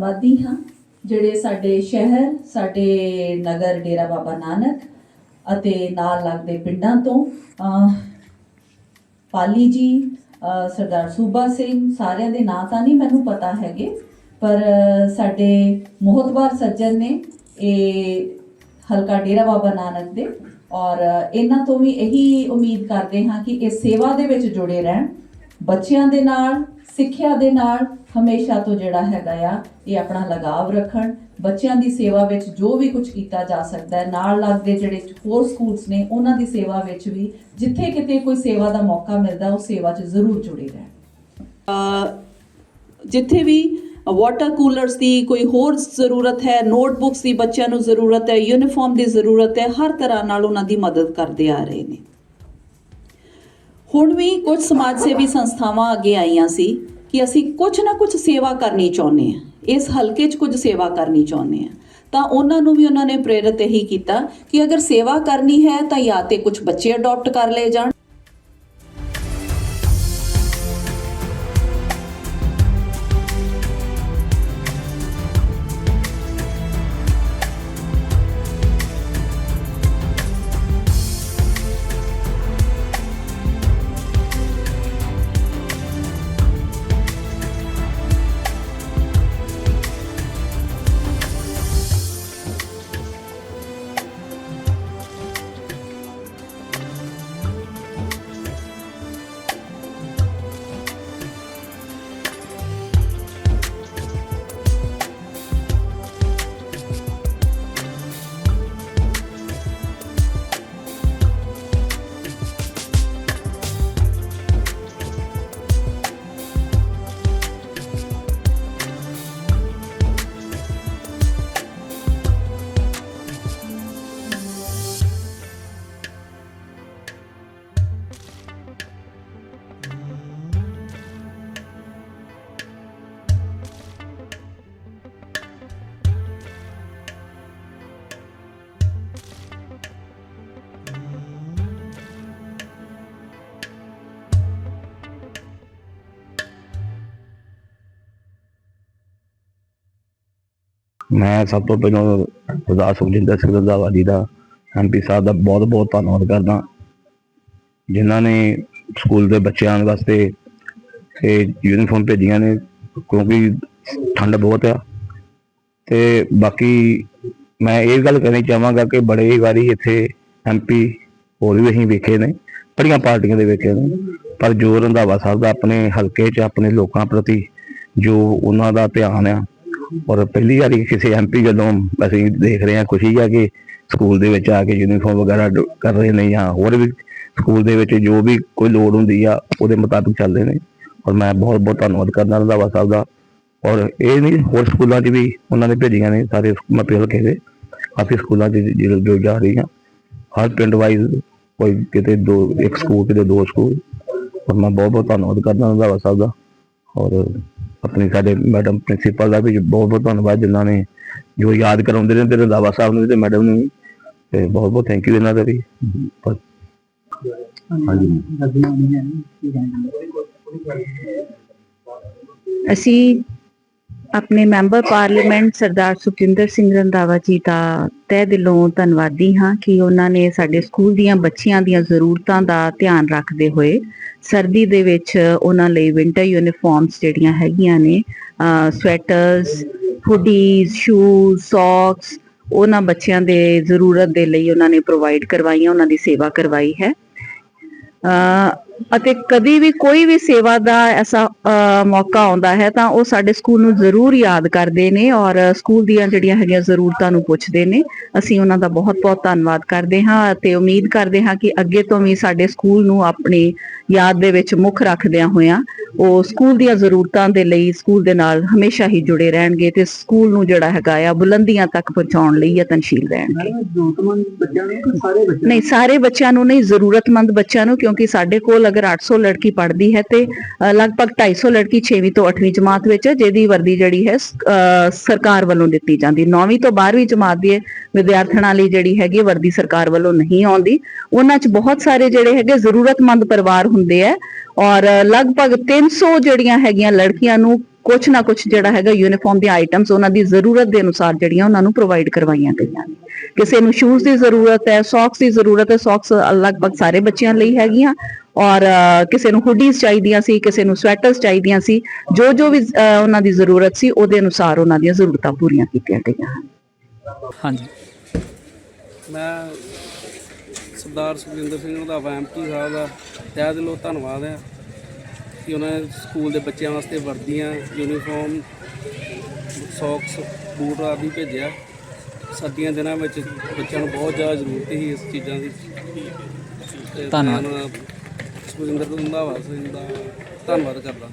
ਵਾਦੀ ਹਾਂ, ਜਿਹੜੇ ਸਾਡੇ ਸ਼ਹਿਰ, ਸਾਡੇ ਨਗਰ ਡੇਰਾ ਬਾਬਾ ਨਾਨਕ ਅਤੇ ਨਾਲ ਲੱਗਦੇ ਪਿੰਡਾਂ ਤੋਂ ਪਾਲੀ ਜੀ ਸਰਦਾਰ ਸੂਬਾ ਸਿੰਘ, ਸਾਰਿਆਂ ਦੇ ਨਾਂ ਤਾਂ ਨਹੀਂ ਮੈਨੂੰ ਪਤਾ ਹੈਗੇ, ਪਰ ਸਾਡੇ ਮੋਹਤਬਾਰ ਸੱਜਣ ਨੇ ਇਹ ਹਲਕਾ ਡੇਰਾ ਬਾਬਾ ਨਾਨਕ ਦੇ ਔਰ ਇਹਨਾਂ ਤੋਂ ਵੀ ਇਹੀ ਉਮੀਦ ਕਰਦੇ ਹਾਂ ਕਿ ਇਹ ਸੇਵਾ ਦੇ ਵਿੱਚ ਜੁੜੇ ਰਹਿਣ। ਬੱਚਿਆਂ ਦੇ ਨਾਲ, ਸਿੱਖਿਆ ਦੇ ਨਾਲ ਹਮੇਸ਼ਾ ਤੋਂ ਜਿਹੜਾ ਹੈਗਾ ਆ, ਇਹ ਆਪਣਾ ਲਗਾਵ ਰੱਖਣ, ਬੱਚਿਆਂ ਦੀ ਸੇਵਾ ਵਿੱਚ ਜੋ ਵੀ ਕੁਝ ਕੀਤਾ ਜਾ ਸਕਦਾ ਹੈ, ਨਾਲ ਲੱਗਦੇ ਜਿਹੜੇ ਹੋਰ ਸਕੂਲਸ ਨੇ, ਉਹਨਾਂ ਦੀ ਸੇਵਾ ਵਿੱਚ ਵੀ ਜਿੱਥੇ ਕਿਤੇ ਕੋਈ ਸੇਵਾ ਦਾ ਮੌਕਾ ਮਿਲਦਾ, ਉਹ ਸੇਵਾ 'ਚ ਜ਼ਰੂਰ ਜੁੜੇ ਰਹਿਣ। ਜਿੱਥੇ ਵੀ ਵਾਟਰ ਕੂਲਰਸ ਦੀ ਕੋਈ ਹੋਰ ਜ਼ਰੂਰਤ ਹੈ ਨੋਟਬੁੱਕਸ ਦੀ ਬੱਚਿਆਂ ਨੂੰ ਜ਼ਰੂਰਤ ਹੈ ਯੂਨੀਫਾਰਮ ਦੀ ਜ਼ਰੂਰਤ ਹੈ, ਹਰ ਤਰ੍ਹਾਂ ਨਾਲ ਉਹਨਾਂ ਦੀ ਮਦਦ ਕਰਦੇ ਆ ਰਹੇ ਨੇ। ਹੁਣ ਵੀ ਕੁਝ ਸਮਾਜ ਸੇਵੀ ਸੰਸਥਾਵਾਂ ਅੱਗੇ ਆਈਆਂ ਸੀ ਕਿ ਅਸੀਂ ਕੁਝ ਨਾ ਕੁਝ ਸੇਵਾ ਕਰਨੀ ਚਾਹੁੰਦੇ ਹਾਂ। ਇਸ ਹਲਕੇ 'ਚ ਕੁਝ ਸੇਵਾ ਕਰਨੀ ਚਾਹੁੰਦੇ ਹਾਂ। ਤਾਂ ਉਹਨਾਂ ਨੂੰ ਵੀ ਉਹਨਾਂ ਨੇ ਪ੍ਰੇਰਿਤ ਇਹੀ ਕੀਤਾ ਕਿ ਅਗਰ ਸੇਵਾ ਕਰਨੀ ਹੈ ਤਾਂ ਜਾਂ ਤੇ ਕੁਝ ਬੱਚੇ ਅਡਾਪਟ ਕਰ ਲਏ ਜਾਣ। ਮੈਂ ਸਭ ਤੋਂ ਪਹਿਲਾਂ ਸਰਦਾਰ ਸੁਖਜਿੰਦਰ ਸਿੰਘ ਰੰਧਾਵਾ ਜੀ ਦਾ ਐਮਪੀ ਸਾਹਿਬ ਦਾ ਬਹੁਤ ਬਹੁਤ ਧੰਨਵਾਦ ਕਰਦਾ। ਜਿਨ੍ਹਾਂ ਨੇ ਸਕੂਲ ਦੇ ਬੱਚਿਆਂ ਵਾਸਤੇ ਇਹ ਯੂਨੀਫਾਰਮ ਭੇਜੀਆਂ ਨੇ, ਕਿਉਂਕਿ ਠੰਡ ਬਹੁਤ ਆ। ਤੇ ਬਾਕੀ ਮੈਂ ਇਹ ਗੱਲ ਕਹਿਣੀ ਚਾਹਾਂਗਾ ਕਿ ਬੜੇ ਵਾਰੀ ਇੱਥੇ ਐਮਪੀ ਹੋਰ ਵੀ ਅਸੀਂ ਵੇਖੇ ਨੇ, ਬੜੀਆਂ ਪਾਰਟੀਆਂ ਦੇ ਵੇਖੇ ਨੇ। ਪਰ ਜੋ ਰੰਧਾਵਾ ਸਾਹਿਬ ਦਾ ਆਪਣੇ ਹਲਕੇ 'ਚ ਆਪਣੇ ਲੋਕਾਂ ਪ੍ਰਤੀ ਜੋ ਉਹਨਾਂ ਦਾ ਧਿਆਨ ਆ ਔਰ ਪਹਿਲੀ ਵਾਰੀ ਕਿਸੇ ਐਮਪੀ ਜਦੋਂ ਅਸੀਂ ਦੇਖ ਰਹੇ ਹਾਂ, ਖੁਸ਼ੀ ਆ ਕਿ ਸਕੂਲ ਦੇ ਵਿੱਚ ਆ ਕੇ ਯੂਨੀਫਾਰਮ ਵਗੈਰਾ ਕਰ ਰਹੇ ਨੇ ਜਾਂ ਹੋਰ ਵੀ ਸਕੂਲ ਦੇ ਵਿੱਚ ਜੋ ਵੀ ਕੋਈ ਲੋੜ ਹੁੰਦੀ ਆ, ਉਹਦੇ ਮੁਤਾਬਿਕ ਚੱਲਦੇ ਨੇ। ਔਰ ਮੈਂ ਬਹੁਤ ਬਹੁਤ ਧੰਨਵਾਦ ਕਰਦਾ ਰੰਧਾਵਾ ਸਾਹਿਬ ਦਾ। ਔਰ ਇਹ ਨਹੀਂ, ਹੋਰ ਸਕੂਲਾਂ 'ਚ ਵੀ ਉਹਨਾਂ ਨੇ ਭੇਜੀਆਂ ਨੇ, ਸਾਰੇ ਮਪੇ ਹਲਕੇ ਦੇ। ਕਾਫੀ ਸਕੂਲਾਂ 'ਚ ਜੋ ਜੋ ਜਾ ਰਹੀਆਂ। ਹਰ ਪਿੰਡ ਵਾਈਜ਼ ਕੋਈ ਕਿਤੇ ਦੋ, ਇੱਕ ਸਕੂਲ, ਕਿਤੇ ਦੋ ਸਕੂਲ। ਔਰ ਮੈਂ ਬਹੁਤ ਬਹੁਤ ਧੰਨਵਾਦ ਕਰਦਾ ਰੰਧਾਵਾ ਸਾਹਿਬ ਦਾ। ਔਰ ਆਪਣੇ ਸਾਡੇ ਮੈਡਮ ਪ੍ਰਿੰਸੀਪਲ ਦਾ ਵੀ ਬਹੁਤ ਬਹੁਤ ਧੰਨਵਾਦ ਜਿਨ੍ਹਾਂ ਨੇ ਜੋ ਯਾਦ ਕਰਾਉਂਦੇ ਨੇ ਤੇ ਰੰਧਾਵਾ ਸਾਹਿਬ ਨੂੰ ਵੀ ਤੇ ਮੈਡਮ ਨੂੰ ਵੀ। ਤੇ ਬਹੁਤ ਬਹੁਤ ਥੈਂਕ ਯੂ ਇਹਨਾਂ ਦਾ ਵੀ। ਹਾਂਜੀ। ਅਸੀਂ ਆਪਣੇ ਮੈਂਬਰ ਪਾਰਲੀਮੈਂਟ ਸਰਦਾਰ ਸੁਖਜਿੰਦਰ ਸਿੰਘ ਰੰਧਾਵਾ ਜੀ ਦਾ ਤਹਿ ਦਿਲੋਂ ਧੰਨਵਾਦੀ ਹਾਂ ਕਿ ਉਹਨਾਂ ਨੇ ਸਾਡੇ ਸਕੂਲ ਦੀਆਂ ਬੱਚਿਆਂ ਦੀਆਂ ਜ਼ਰੂਰਤਾਂ ਦਾ ਧਿਆਨ ਰੱਖਦੇ ਹੋਏ ਸਰਦੀ ਦੇ ਵਿੱਚ ਉਹਨਾਂ ਲਈ ਵਿੰਟਰ ਯੂਨੀਫਾਰਮਸ ਜਿਹੜੀਆਂ ਹੈਗੀਆਂ ਨੇ ਸਵੈਟਰਸ, ਹੁਡੀਜ਼, ਸ਼ੂਜ਼, ਸੌਕਸ, ਉਹਨਾਂ ਬੱਚਿਆਂ ਦੇ ਜ਼ਰੂਰਤ ਦੇ ਲਈ ਉਹਨਾਂ ਨੇ ਪ੍ਰੋਵਾਈਡ ਕਰਵਾਈਆਂ, ਉਹਨਾਂ ਦੀ ਸੇਵਾ ਕਰਵਾਈ ਹੈ। ਅਤੇ ਕਦੀ ਵੀ ਕੋਈ ਵੀ ਸੇਵਾ ਦਾ ਐਸਾ ਮੌਕਾ ਆਉਂਦਾ ਹੈ ਤਾਂ ਉਹ ਸਾਡੇ ਸਕੂਲ ਨੂੰ ਜ਼ਰੂਰ ਯਾਦ ਕਰਦੇ ਨੇ ਔਰ ਸਕੂਲ ਦੀਆਂ ਜਿਹੜੀਆਂ ਹੈਗੀਆਂ ਜ਼ਰੂਰਤਾਂ ਨੂੰ ਪੁੱਛਦੇ ਨੇ। ਅਸੀਂ ਉਹਨਾਂ ਦਾ ਬਹੁਤ-ਬਹੁਤ ਧੰਨਵਾਦ ਕਰਦੇ ਹਾਂ ਅਤੇ ਉਮੀਦ ਕਰਦੇ ਹਾਂ ਕਿ ਅੱਗੇ ਤੋਂ ਵੀ ਸਾਡੇ ਸਕੂਲ ਨੂੰ ਆਪਣੀ ਯਾਦ ਦੇ ਵਿੱਚ ਮੁੱਖ ਰੱਖਦਿਆਂ ਹੋਇਆਂ ਉਹ ਸਕੂਲ ਦੀਆਂ ਜ਼ਰੂਰਤਾਂ ਦੇ ਲਈ ਸਕੂਲ ਦੇ ਨਾਲ ਹਮੇਸ਼ਾ ਹੀ ਜੁੜੇ ਰਹਿਣਗੇ ਤੇ ਸਕੂਲ ਨੂੰ ਜਿਹੜਾ ਹੈਗਾ ਆ ਬੁਲੰਦੀਆਂ ਤੱਕ ਪਹੁੰਚਾਉਣ ਲਈ ਯਤਨਸ਼ੀਲ ਰਹਿਣਗੇ। ਜ਼ਰੂਰਤਮੰਦ ਬੱਚਿਆਂ ਨੂੰ ਕਿ ਸਾਰੇ ਬੱਚੇ ਨਹੀਂ ਸਾਰੇ ਬੱਚਿਆਂ ਨੂੰ ਨਹੀਂ ਜ਼ਰੂਰਤਮੰਦ ਬੱਚਿਆਂ ਨੂੰ ਕਿਉਂਕਿ ਸਾਡੇ ਕੋਲ ਅਗਰ 800 ਲੜਕੀ ਪੜ੍ਹਦੀ ਹੈ ਤੇ ਅ, ਲਗਭਗ 250 ਲੜਕੀ 6ਵੀਂ ਤੋਂ 8ਵੀਂ ਜਮਾਤ ਵਿੱਚ ਜਿਹਦੀ ਵਰਦੀ ਜਿਹੜੀ ਹੈ ਸ- ਸਰਕਾਰ ਵੱਲੋਂ ਦਿੱਤੀ ਜਾਂਦੀ 9ਵੀਂ ਤੋਂ 12ਵੀਂ ਜਮਾਤ ਦੀ ਵਿਦਿਆਰਥਣਾਂ ਲਈ ਜਿਹੜੀ ਹੈਗੀ ਵਰਦੀ ਸਰਕਾਰ ਵੱਲੋਂ ਨਹੀਂ ਆਉਂਦੀ। ਉਹਨਾਂ 'ਚ ਬਹੁਤ ਸਾਰੇ ਜਿਹੜੇ ਹੈਗੇ ਜ਼ਰੂਰਤਮੰਦ ਪਰਿਵਾਰ ਹੁੰਦੇ ਆ ਔਰ ਲਗਭਗ 300 ਜਿਹੜੀਆਂ ਹੈਗੀਆਂ ਲੜਕੀਆਂ ਨੂੰ ਕੁਝ ਨਾ ਕੁਝ ਜਿਹੜਾ ਹੈਗਾ ਯੂਨੀਫਾਰਮ ਦੀਆਂ ਆਈਟਮਸ ਉਹਨਾਂ ਦੀ ਜ਼ਰੂਰਤ ਦੇ ਅਨੁਸਾਰ ਜਿਹੜੀਆਂ ਉਹਨਾਂ ਨੂੰ ਪ੍ਰੋਵਾਈਡ ਕਰਵਾਈਆਂ ਗਈਆਂ ਨੇ। ਕਿਸੇ ਨੂੰ ਸ਼ੂਜ਼ ਦੀ ਜ਼ਰੂਰਤ ਹੈ ਸੌਕਸ ਦੀ ਜ਼ਰੂਰਤ ਹੈ ਸੌਕਸ ਲਗਭਗ ਸਾਰੇ ਬੱਚਿਆਂ ਲਈ ਹੈਗੀਆਂ ਔਰ ਕਿਸੇ ਨੂੰ ਹੁਡੀਜ਼ ਚਾਹੀਦੀਆਂ ਸੀ ਕਿਸੇ ਨੂੰ ਸਵੈਟਰਸ ਚਾਹੀਦੀਆਂ ਸੀ ਜੋ ਜੋ ਵੀ ਉਹਨਾਂ ਦੀ ਜ਼ਰੂਰਤ ਸੀ ਉਹਦੇ ਅਨੁਸਾਰ ਉਹਨਾਂ ਦੀਆਂ ਜ਼ਰੂਰਤਾਂ ਪੂਰੀਆਂ ਕੀਤੀਆਂ ਗਈਆਂ ਹਨ। ਹਾਂਜੀ। ਮੈਂ ਸਰਦਾਰ ਸੁਖਜਿੰਦਰ ਸਿੰਘ ਰੰਧਾਵਾ ਐਮਪੀ ਸਾਹਿਬ ਦਾ ਤਹਿ ਦਿਲੋਂ ਧੰਨਵਾਦ ਹੈ ਕਿ ਉਹਨਾਂ ਨੇ ਸਕੂਲ ਦੇ ਬੱਚਿਆਂ ਵਾਸਤੇ ਵਰਦੀਆਂ ਯੂਨੀਫਾਰਮ ਸੌਕਸ ਬੂਟ ਆਦਿ ਭੇਜਿਆ। ਸਰਦੀਆਂ ਦਿਨਾਂ ਵਿੱਚ ਬੱਚਿਆਂ ਨੂੰ ਬਹੁਤ ਜ਼ਿਆਦਾ ਜ਼ਰੂਰਤ ਸੀ ਇਸ ਚੀਜ਼ਾਂ ਦੀ। ਧੰਨਵਾਦ। ਉਹਨਾਂ ਸੁਖਜਿੰਦਰ ਰੰਧਾਵਾ ਸਿੰਘ ਦਾ ਧੰਨਵਾਦ ਕਰਦਾ।